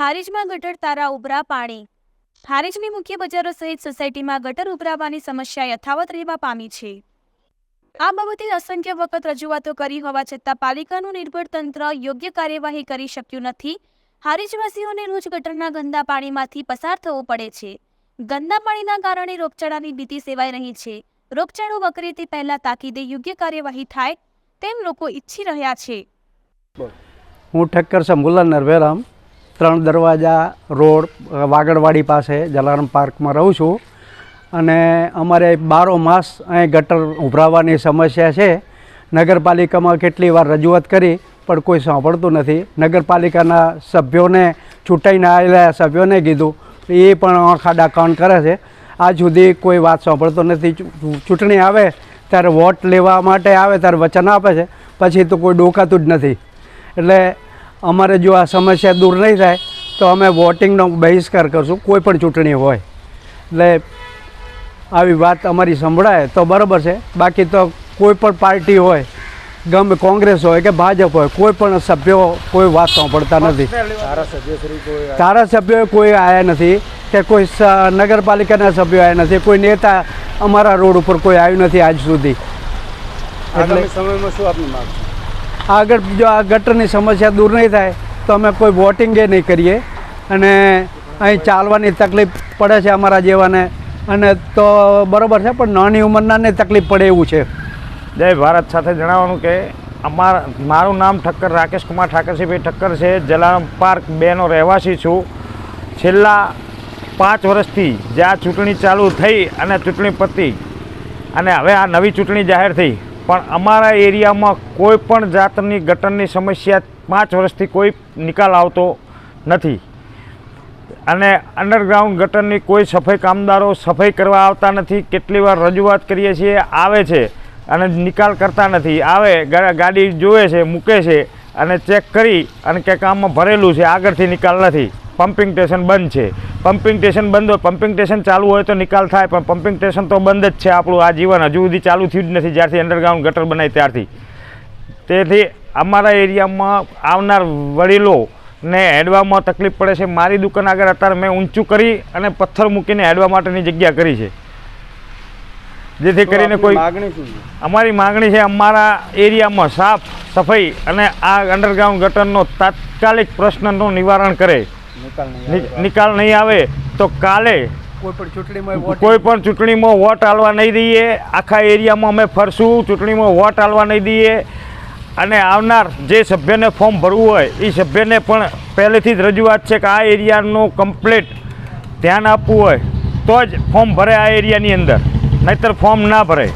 હારીજમાં ગટર તારા ઉભરા પાણી. હારીજની મુખ્ય બજારો સહિત સોસાયટીમાં ગટર ઉભરાવાની સમસ્યા યથાવત રહેવા પામી છે. આ બાબતે અસંખ્ય વખત રજૂઆતો કરી હોવા છતાં પાલિકાનું નિર્ભર તંત્ર યોગ્ય કાર્યવાહી કરી શક્યું નથી. હારીજવાસીઓને રોજ ગટરના ગંદા પાણીમાંથી પસાર થવું પડે છે. ગંદા પાણીના કારણે રોગચાળાની ભીતિ સેવાઈ રહી છે. રોગચાળો વકરે તે પહેલાં તાકીદે યોગ્ય કાર્યવાહી થાય તેમ લોકો ઈચ્છી રહ્યા છે. હું ઠક્કર શંભુલાલ નરવેરામ ત્રણ દરવાજા, રોડ વાગડવાડી પાસે જલારામ પાર્કમાં રહું છું. અને અમારે બારો માસ અહીં ગટર ઉભરાવાની સમસ્યા છે. નગરપાલિકામાં કેટલી વાર રજૂઆત કરી, પણ કોઈ સાંભળતું નથી. નગરપાલિકાના સભ્યોને ચૂંટાઈને આવેલા સભ્યોને કીધું એ પણ આંખાડા કાન કરે છે. આજ સુધી કોઈ વાત સાંભળતો નથી. ચૂંટણી આવે, ત્યારે વોટ લેવા માટે આવે, ત્યારે વચન આપે છે. પછી તો કોઈ ડોકાતું જ નથી. એટલે અમારે જો આ સમસ્યા દૂર નહીં થાય તો અમે વોટિંગનો બહિષ્કાર કરશું કોઈ પણ ચૂંટણી હોય. એટલે આવી વાત અમારી સંભળાય તો બરાબર છે. બાકી તો કોઈ પણ પાર્ટી હોય ગમે કોંગ્રેસ હોય કે ભાજપ હોય કોઈ પણ સભ્યો કોઈ વાત સાંભળતા નથી. ધારાસભ્યો કોઈ આવ્યા નથી કે કોઈ નગરપાલિકાના સભ્યો આવ્યા નથી કોઈ નેતા અમારા રોડ ઉપર કોઈ આવ્યું નથી આજ સુધી. એટલે સમયમાં શું આપની માગ છે આગળ જો આ ગટરની સમસ્યા દૂર નહીં થાય, તો અમે કોઈ વોટિંગે નહીં કરીએ. અને અહીં ચાલવાની તકલીફ પડે છે અમારા જેવાને. અને તો બરાબર છે, પણ નાની ઉંમરનાને તકલીફ પડે એવું છે. જય ભારત સાથે જણાવવાનું કે અમારા, મારું નામ ઠક્કર રાકેશ કુમાર ઠાકરસિંહભાઈ ઠક્કર છે. જલારામ પાર્ક બેનો રહેવાસી છું. છેલ્લા પાંચ વર્ષથી જ્યાં ચૂંટણી ચાલુ થઈ અને ચૂંટણી પતી અને હવે આ નવી ચૂંટણી જાહેર થઈ. પણ અમારા એરિયામાં કોઈ પણ જાતની ગટરની સમસ્યા પાંચ વર્ષથી કોઈ નિકાલ આવતો નથી. અને અંડરગ્રાઉન્ડ ગટરની કોઈ સફાઈ કામદારો સફાઈ કરવા આવતા નથી, કેટલી વાર રજૂઆત કરીએ છીએ, આવે છે અને નિકાલ કરતા નથી. આવે ગાડી જોવે છે, મૂકે છે અને ચેક કરી અને કે કામમાં ભરેલું છે, આગળથી નિકાલ નથી. પમ્પિંગ સ્ટેશન બંધ છે. પમ્પિંગ સ્ટેશન બંધ હોય પમ્પિંગ સ્ટેશન ચાલુ હોય તો નિકાલ થાય પણ પમ્પિંગ સ્ટેશન તો બંધ જ છે આપણું. આ જીવન હજુ સુધી ચાલુ થયું જ નથી. જ્યારથી અંડરગ્રાઉન્ડ ગટર બનાવી ત્યારથી. તેથી અમારા એરિયામાં આવનાર વડીલો ને હેડવામાં તકલીફ પડે છે. મારી દુકાન આગળ અત્યારે મેં ઊંચું કરી અને પથ્થર મૂકીને હેડવા માટેની જગ્યા કરી છે. જેથી કરીને કોઈ માગણી અમારી માગણી છે અમારા એરિયામાં સાફ સફાઈ અને આ અંડરગ્રાઉન્ડ ગટરનો તાત્કાલિક પ્રશ્નનું નિવારણ કરે. નિકાલ નહીં આવે. તો કાલે કોઈ પણ ચૂંટણીમાં વોટ હાલવા નહીં દઈએ. આખા એરિયામાં અમે ફરશું ચૂંટણીમાં વોટ હાલવા નહીં દઈએ. અને આવનાર જે સભ્યને ફોર્મ ભરવું હોય એ સભ્યને પણ પહેલેથી જ રજૂઆત છે કે આ એરિયાનું કમ્પ્લીટ ધ્યાન આપવું હોય તો જ ફોર્મ ભરે આ એરિયાની અંદર. નહીંતર ફોર્મ ના ભરે